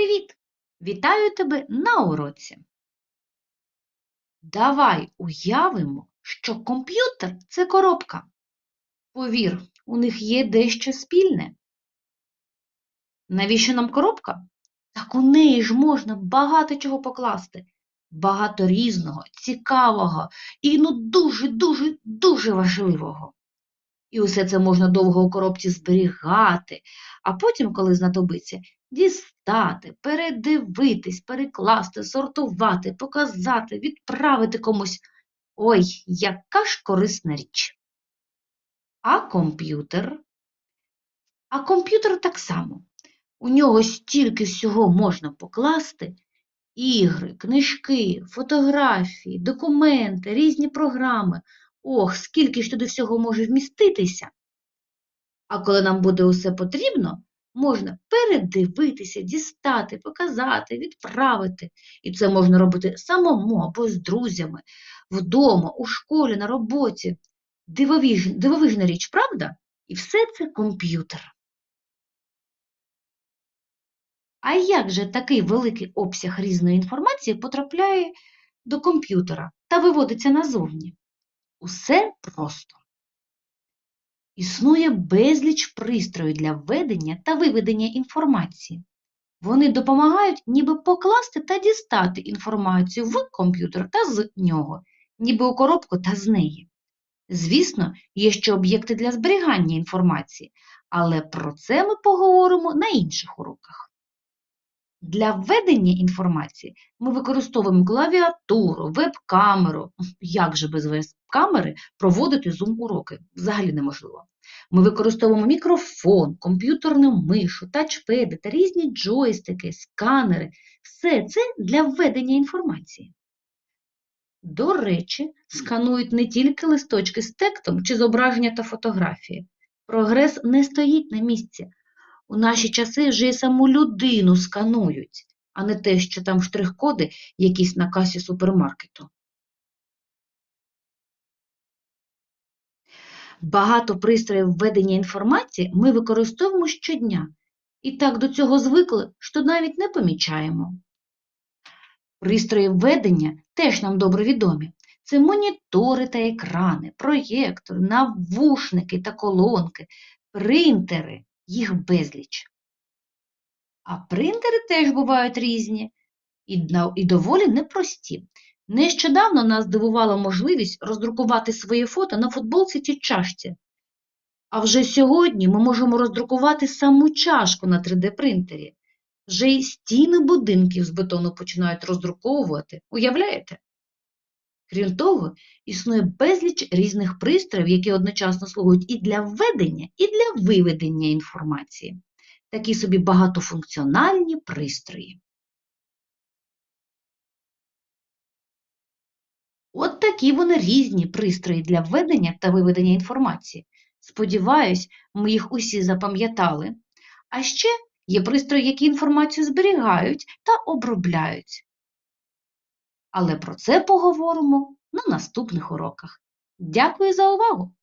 Привіт! Вітаю тебе на уроці. Давай уявимо, що комп'ютер – це коробка. Повір, у них є дещо спільне. Навіщо нам коробка? Так у неї ж можна багато чого покласти. Багато різного, цікавого і ну дуже-дуже дуже важливого. І усе це можна довго у коробці зберігати, а потім, коли знадобиться, дістати, передивитись, перекласти, сортувати, показати, відправити комусь. Ой, яка ж корисна річ. А комп'ютер? А комп'ютер так само. У нього стільки всього можна покласти. Ігри, книжки, фотографії, документи, різні програми. Ох, скільки ж туди всього може вміститися. А коли нам буде усе потрібно, можна передивитися, дістати, показати, відправити. І це можна робити самому або з друзями, вдома, у школі, на роботі. Дивовіж, дивовижна річ, правда? І все це комп'ютер. А як же такий великий обсяг різної інформації потрапляє до комп'ютера та виводиться назовні? Усе просто. Існує безліч пристроїв для введення та виведення інформації. Вони допомагають ніби покласти та дістати інформацію в комп'ютер та з нього, ніби у коробку та з неї. Звісно, є ще об'єкти для зберігання інформації, але про це ми поговоримо на інших уроках. Для введення інформації ми використовуємо клавіатуру, веб-камеру. Як же без веб-камери проводити зум-уроки? Взагалі неможливо. Ми використовуємо мікрофон, комп'ютерну мишу, тачпеди та різні джойстики, сканери. Все це для введення інформації. До речі, сканують не тільки листочки з текстом чи зображення та фотографії. Прогрес не стоїть на місці. У наші часи вже й саму людину сканують, а не те, що там штрих-коди якісь на касі супермаркету. Багато пристроїв введення інформації ми використовуємо щодня і так до цього звикли, що навіть не помічаємо. Пристрої введення теж нам добре відомі. Це монітори та екрани, проєктори, навушники та колонки, принтери, їх безліч. А принтери теж бувають різні і, доволі непрості. Нещодавно нас здивувала можливість роздрукувати своє фото на футболці чи чашці. А вже сьогодні ми можемо роздрукувати саму чашку на 3D-принтері. Вже й стіни будинків з бетону починають роздруковувати. Уявляєте? Крім того, існує безліч різних пристроїв, які одночасно слугують і для введення, і для виведення інформації. Такі собі багатофункціональні пристрої. От такі вони різні пристрої для введення та виведення інформації. Сподіваюсь, ми їх усі запам'ятали. А ще є пристрої, які інформацію зберігають та обробляють. Але про це поговоримо на наступних уроках. Дякую за увагу!